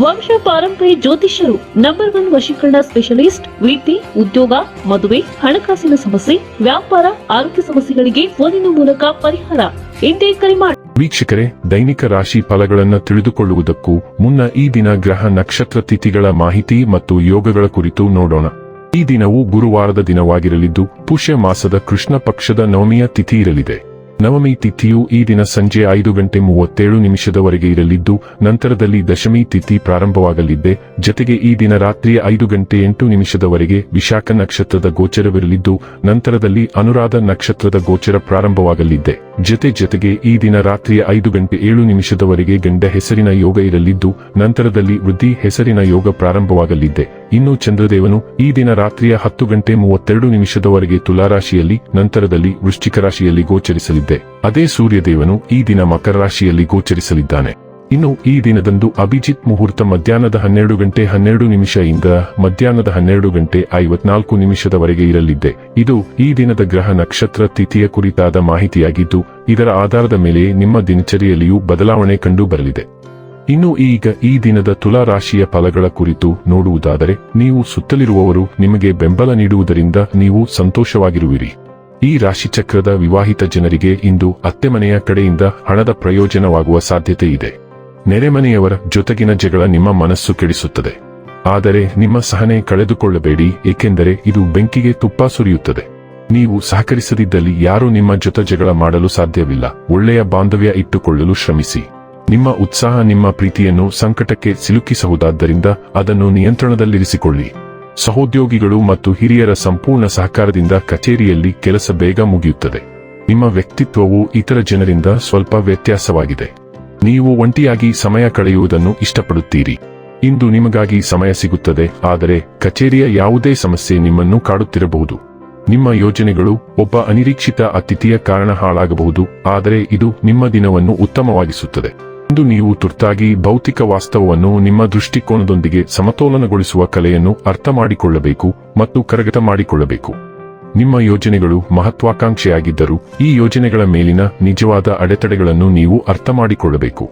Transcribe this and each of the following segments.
ವಂಶ ಪಾರಂಪರ್ಯ ಜ್ಯೋತಿಷ್ಯರು ನಂಬರ್ ಒನ್ ವಶೀಕರಣ ಸ್ಪೆಷಲಿಸ್ಟ್ ವೃತ್ತಿ ಉದ್ಯೋಗ, ಮದುವೆ, ಹಣಕಾಸಿನ ಸಮಸ್ಯೆ, ವ್ಯಾಪಾರ, ಆರೋಗ್ಯ ಸಮಸ್ಯೆಗಳಿಗೆ ಫೋನಿನ ಮೂಲಕ ಪರಿಹಾರ. ಇಂದೇ ಕರೆ ಮಾಡಿ ವೀಕ್ಷಕರೇ, ದೈನಿಕ ರಾಶಿ ಫಲಗಳನ್ನು ತಿಳಿದುಕೊಳ್ಳುವುದಕ್ಕೂ ಮುನ್ನ ಈ ದಿನ ಗ್ರಹ ನಕ್ಷತ್ರ ತಿಥಿಗಳ ಮಾಹಿತಿ ಮತ್ತು ಯೋಗಗಳ ಕುರಿತು ನೋಡೋಣ. ಈ ದಿನವು ಗುರುವಾರದ ದಿನವಾಗಿರಲಿದ್ದು, ಪುಷ್ಯ ಮಾಸದ ಕೃಷ್ಣ ಪಕ್ಷದ ನವಮಿಯ ತಿಥಿ ಇರಲಿದೆ. ನವಮಿ ತಿಥಿಯು ಈ ದಿನ ಸಂಜೆ ಐದು ಗಂಟೆ ಮೂವತ್ತೇಳು ನಿಮಿಷದವರೆಗೆ ಇರಲಿದ್ದು, ನಂತರದಲ್ಲಿ ದಶಮಿ ತಿಥಿ ಪ್ರಾರಂಭವಾಗಲಿದ್ದೆ ಜತೆಗೆ ಈ ದಿನ ರಾತ್ರಿಯ ಐದು ಗಂಟೆ ಎಂಟು ನಿಮಿಷದವರೆಗೆ ವಿಶಾಖ ನಕ್ಷತ್ರದ ಗೋಚರವಿರಲಿದ್ದು, ನಂತರದಲ್ಲಿ ಅನುರಾಧ ನಕ್ಷತ್ರದ ಗೋಚರ ಪ್ರಾರಂಭವಾಗಲಿದ್ದೆ ಜತೆ ಜತೆಗೆ ಈ ದಿನ ರಾತ್ರಿಯ ಐದು ಗಂಟೆ ಏಳು ನಿಮಿಷದವರೆಗೆ ಗಂಡ ಹೆಸರಿನ ಯೋಗ ಇರಲಿದ್ದು, ನಂತರದಲ್ಲಿ ವೃದ್ಧಿ ಹೆಸರಿನ ಯೋಗ ಪ್ರಾರಂಭವಾಗಲಿದ್ದೆ ಇನ್ನು ಚಂದ್ರದೇವನು ಈ ದಿನ ರಾತ್ರಿಯ ಹತ್ತು ಗಂಟೆ ಮೂವತ್ತೆರಡು ನಿಮಿಷದವರೆಗೆ ತುಲಾರಾಶಿಯಲ್ಲಿ, ನಂತರದಲ್ಲಿ ವೃಶ್ಚಿಕ ರಾಶಿಯಲ್ಲಿ ಗೋಚರಿಸಲಿದ್ದೆ. ಅದೇ ಸೂರ್ಯದೇವನು ಈ ದಿನ ಮಕರ ರಾಶಿಯಲ್ಲಿ ಗೋಚರಿಸಲಿದ್ದಾನೆ. ಇನ್ನು ಈ ದಿನದಂದು ಅಭಿಜಿತ್ ಮುಹೂರ್ತ ಮಧ್ಯಾಹ್ನದ ಹನ್ನೆರಡು ಗಂಟೆ ಹನ್ನೆರಡು ನಿಮಿಷದಿಂದ ಮಧ್ಯಾಹ್ನದ ಹನ್ನೆರಡು ಗಂಟೆ ಐವತ್ನಾಲ್ಕು ನಿಮಿಷದವರೆಗೆ ಇರಲಿದ್ದೆ. ಇದು ಈ ದಿನದ ಗ್ರಹ ನಕ್ಷತ್ರ ತಿಥಿಯ ಕುರಿತಾದ ಮಾಹಿತಿಯಾಗಿದ್ದು, ಇದರ ಆಧಾರದ ಮೇಲೆ ನಿಮ್ಮ ದಿನಚರಿಯಲ್ಲಿಯೂ ಬದಲಾವಣೆ ಕಂಡು ಬರಲಿದೆ. ಇನ್ನು ಈಗ ಈ ದಿನದ ತುಲಾ ರಾಶಿಯ ಫಲಗಳ ಕುರಿತು ನೋಡುವುದಾದರೆ, ನೀವು ಸುತ್ತಲಿರುವವರು ನಿಮಗೆ ಬೆಂಬಲ ನೀಡುವುದರಿಂದ ನೀವು ಸಂತೋಷವಾಗಿರುವಿರಿ. ಈ ರಾಶಿಚಕ್ರದ ವಿವಾಹಿತ ಜನರಿಗೆ ಇಂದು ಅತ್ತೆಮನೆಯ ಕಡೆಯಿಂದ ಹಣದ ಪ್ರಯೋಜನವಾಗುವ ಸಾಧ್ಯತೆ ಇದೆ. ನೆರೆಮನೆಯವರ ಜೊತೆಗಿನ ಜಗಳ ನಿಮ್ಮ ಮನಸ್ಸು ಕೆಡಿಸುತ್ತದೆ. ಆದರೆ ನಿಮ್ಮ ಸಹನೆ ಕಳೆದುಕೊಳ್ಳಬೇಡಿ, ಏಕೆಂದರೆ ಇದು ಬೆಂಕಿಗೆ ತುಪ್ಪ ಸುರಿಯುತ್ತದೆ. ನೀವು ಸಹಕರಿಸದಿದ್ದಲ್ಲಿ ಯಾರೂ ನಿಮ್ಮ ಜೊತೆ ಜಗಳ ಮಾಡಲು ಸಾಧ್ಯವಿಲ್ಲ. ಒಳ್ಳೆಯ ಬಾಂಧವ್ಯ ಇಟ್ಟುಕೊಳ್ಳಲು ಶ್ರಮಿಸಿ. ನಿಮ್ಮ ಉತ್ಸಾಹ ನಿಮ್ಮ ಪ್ರೀತಿಯನ್ನು ಸಂಕಟಕ್ಕೆ ಸಿಲುಕಿಸಬಹುದಾದ್ದರಿಂದ ಅದನ್ನು ನಿಯಂತ್ರಣದಲ್ಲಿರಿಸಿಕೊಳ್ಳಿ. ಸಹೋದ್ಯೋಗಿಗಳು ಮತ್ತು ಹಿರಿಯರ ಸಂಪೂರ್ಣ ಸಹಕಾರದಿಂದ ಕಚೇರಿಯಲ್ಲಿ ಕೆಲಸ ಬೇಗ ಮುಗಿಯುತ್ತದೆ. ನಿಮ್ಮ ವ್ಯಕ್ತಿತ್ವವು ಇತರ ಜನರಿಂದ ಸ್ವಲ್ಪ ವ್ಯತ್ಯಾಸವಾಗಿದೆ. ನೀವು ಒಂಟಿಯಾಗಿ ಸಮಯ ಕಳೆಯುವುದನ್ನು ಇಷ್ಟಪಡುತ್ತೀರಿ. ಇಂದು ನಿಮಗಾಗಿ ಸಮಯ ಸಿಗುತ್ತದೆ, ಆದರೆ ಕಚೇರಿಯ ಯಾವುದೇ ಸಮಸ್ಯೆ ನಿಮ್ಮನ್ನು ಕಾಡುತ್ತಿರಬಹುದು. ನಿಮ್ಮ ಯೋಜನೆಗಳು ಒಬ್ಬ ಅನಿರೀಕ್ಷಿತ ಅತಿಥಿಯ ಕಾರಣ ಹಾಳಾಗಬಹುದು, ಆದರೆ ಇದು ನಿಮ್ಮ ದಿನವನ್ನು ಉತ್ತಮವಾಗಿಸುತ್ತದೆ. ಇಂದು ನೀವು ತುರ್ತಾಗಿ ಭೌತಿಕ ವಾಸ್ತವವನ್ನು ನಿಮ್ಮ ದೃಷ್ಟಿಕೋನದೊಂದಿಗೆ ಸಮತೋಲನಗೊಳಿಸುವ ಕಲೆಯನ್ನು ಅರ್ಥ ಮಾಡಿಕೊಳ್ಳಬೇಕು ಮತ್ತು ಕರಗತ ಮಾಡಿಕೊಳ್ಳಬೇಕು. ನಿಮ್ಮ ಯೋಜನೆಗಳು ಮಹತ್ವಾಕಾಂಕ್ಷೆಯಾಗಿದ್ದರೂ ಈ ಯೋಜನೆಗಳ ಮೇಲಿನ ನಿಜವಾದ ಅಡೆತಡೆಗಳನ್ನು ನೀವು ಅರ್ಥ ಮಾಡಿಕೊಳ್ಳಬೇಕು.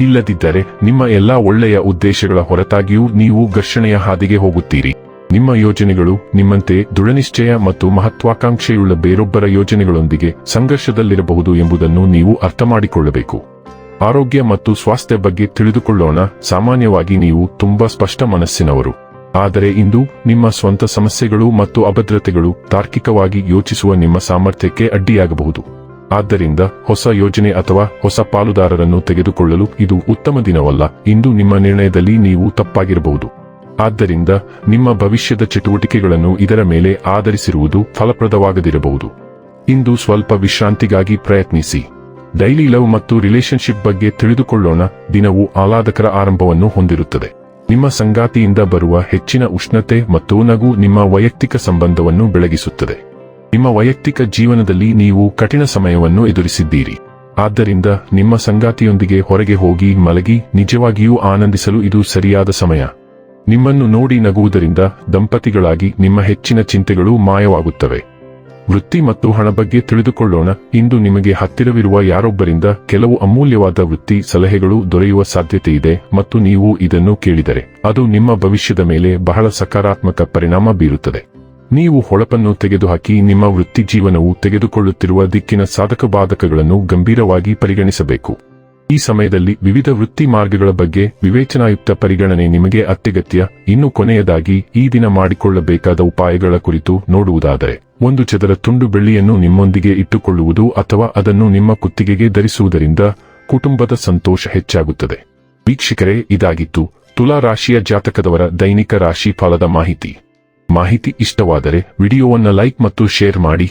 ಇಲ್ಲದಿದ್ದರೆ ನಿಮ್ಮ ಎಲ್ಲಾ ಒಳ್ಳೆಯ ಉದ್ದೇಶಗಳ ಹೊರತಾಗಿಯೂ ನೀವು ಘರ್ಷಣೆಯ ಹಾದಿಗೆ ಹೋಗುತ್ತೀರಿ. ನಿಮ್ಮ ಯೋಜನೆಗಳು ನಿಮ್ಮಂತೆ ದೃಢನಿಶ್ಚಯ ಮತ್ತು ಮಹತ್ವಾಕಾಂಕ್ಷೆಯುಳ್ಳ ಬೇರೊಬ್ಬರ ಯೋಜನೆಗಳೊಂದಿಗೆ ಸಂಘರ್ಷದಲ್ಲಿರಬಹುದು ಎಂಬುದನ್ನು ನೀವು ಅರ್ಥ ಮಾಡಿಕೊಳ್ಳಬೇಕು. ಆರೋಗ್ಯ ಮತ್ತು ಸ್ವಾಸ್ಥ್ಯ ಬಗ್ಗೆ ತಿಳಿದುಕೊಳ್ಳೋಣ. ಸಾಮಾನ್ಯವಾಗಿ ನೀವು ತುಂಬಾ ಸ್ಪಷ್ಟ ಮನಸ್ಸಿನವರು. ಆದರೆ ಇಂದು ನಿಮ್ಮ ಸ್ವಂತ ಸಮಸ್ಯೆಗಳು ಮತ್ತು ಅಭದ್ರತೆಗಳು ತಾರ್ಕಿಕವಾಗಿ ಯೋಚಿಸುವ ನಿಮ್ಮ ಸಾಮರ್ಥ್ಯಕ್ಕೆ ಅಡ್ಡಿಯಾಗಬಹುದು. ಆದ್ದರಿಂದ ಹೊಸ ಯೋಜನೆ ಅಥವಾ ಹೊಸ ಪಾಲುದಾರರನ್ನು ತೆಗೆದುಕೊಳ್ಳಲು ಇದು ಉತ್ತಮ ದಿನವಲ್ಲ. ಇಂದು ನಿಮ್ಮ ನಿರ್ಣಯದಲ್ಲಿ ನೀವು ತಪ್ಪಾಗಿರಬಹುದು. ಆದ್ದರಿಂದ ನಿಮ್ಮ ಭವಿಷ್ಯದ ಚಟುವಟಿಕೆಗಳನ್ನು ಇದರ ಮೇಲೆ ಆಧರಿಸಿರುವುದು ಫಲಪ್ರದವಾಗದಿರಬಹುದು. ಇಂದು ಸ್ವಲ್ಪ ವಿಶ್ರಾಂತಿಗಾಗಿ ಪ್ರಯತ್ನಿಸಿ. ಡೈಲಿ ಲವ್ ಮತ್ತು ರಿಲೇಶನ್ಶಿಪ್ ಬಗ್ಗೆ ತಿಳಿದುಕೊಳ್ಳೋಣ. ದಿನವು ಆಹ್ಲಾದಕರ ಆರಂಭವನ್ನು ಹೊಂದಿರುತ್ತದೆ. ನಿಮ್ಮ ಸಂಗಾತಿಯಿಂದ ಬರುವ ಹೆಚ್ಚಿನ ಉಷ್ಣತೆ ಮತ್ತು ನಗು ನಿಮ್ಮ ವೈಯಕ್ತಿಕ ಸಂಬಂಧವನ್ನು ಬೆಳಗಿಸುತ್ತದೆ. ನಿಮ್ಮ ವೈಯಕ್ತಿಕ ಜೀವನದಲ್ಲಿ ನೀವು ಕಠಿಣ ಸಮಯವನ್ನು ಎದುರಿಸಿದ್ದೀರಿ. ಆದ್ದರಿಂದ ನಿಮ್ಮ ಸಂಗಾತಿಯೊಂದಿಗೆ ಹೊರಗೆ ಹೋಗಿ ಮಲಗಿ ನಿಜವಾಗಿಯೂ ಆನಂದಿಸಲು ಇದು ಸರಿಯಾದ ಸಮಯ. ನಿಮ್ಮನ್ನು ನೋಡಿ ನಗುವುದರಿಂದ ದಂಪತಿಗಳಾಗಿ ನಿಮ್ಮ ಹೆಚ್ಚಿನ ಚಿಂತೆಗಳು ಮಾಯವಾಗುತ್ತವೆ. ವೃತ್ತಿ ಮತ್ತು ಹಣ ಬಗ್ಗೆ ತಿಳಿದುಕೊಳ್ಳೋಣ. ಇಂದು ನಿಮಗೆ ಹತ್ತಿರವಿರುವ ಯಾರೊಬ್ಬರಿಂದ ಕೆಲವು ಅಮೂಲ್ಯವಾದ ವೃತ್ತಿ ಸಲಹೆಗಳು ದೊರೆಯುವ ಸಾಧ್ಯತೆ ಇದೆ ಮತ್ತು ನೀವು ಇದನ್ನು ಕೇಳಿದರೆ ಅದು ನಿಮ್ಮ ಭವಿಷ್ಯದ ಮೇಲೆ ಬಹಳ ಸಕಾರಾತ್ಮಕ ಪರಿಣಾಮ ಬೀರುತ್ತದೆ. ನೀವು ಹೊಳಪನ್ನು ತೆಗೆದುಹಾಕಿ ನಿಮ್ಮ ವೃತ್ತಿ ಜೀವನವು ತೆಗೆದುಕೊಳ್ಳುತ್ತಿರುವ ದಿಕ್ಕಿನ ಸಾಧಕ ಬಾಧಕಗಳನ್ನು ಗಂಭೀರವಾಗಿ ಪರಿಗಣಿಸಬೇಕು. ಈ ಸಮಯದಲ್ಲಿ ವಿವಿಧ ವೃತ್ತಿ ಮಾರ್ಗಗಳ ಬಗ್ಗೆ ವಿವೇಚನಾಯುಕ್ತ ಪರಿಗಣನೆ ನಿಮಗೆ ಅತ್ಯಗತ್ಯ. ಇನ್ನು ಕೊನೆಯದಾಗಿ, ಈ ದಿನ ಮಾಡಿಕೊಳ್ಳಬೇಕಾದ ಉಪಾಯಗಳ ಕುರಿತು ನೋಡುವುದಾದರೆ, ಒಂದು ಚದರ ತುಂಡು ಬೆಳ್ಳಿಯನ್ನು ನಿಮ್ಮೊಂದಿಗೆ ಇಟ್ಟುಕೊಳ್ಳುವುದು ಅಥವಾ ಅದನ್ನು ನಿಮ್ಮ ಕುತ್ತಿಗೆಗೆ ಧರಿಸುವುದರಿಂದ ಕುಟುಂಬದ ಸಂತೋಷ ಹೆಚ್ಚಾಗುತ್ತದೆ. ವೀಕ್ಷಕರೇ, ಇದಾಗಿತ್ತು ತುಲಾ ರಾಶಿಯ ಜಾತಕದವರ ದೈನಿಕ ರಾಶಿ ಫಲದ ಮಾಹಿತಿ. ಮಾಹಿತಿ ಇಷ್ಟವಾದರೆ ವಿಡಿಯೋವನ್ನು ಲೈಕ್ ಮತ್ತು ಶೇರ್ ಮಾಡಿ.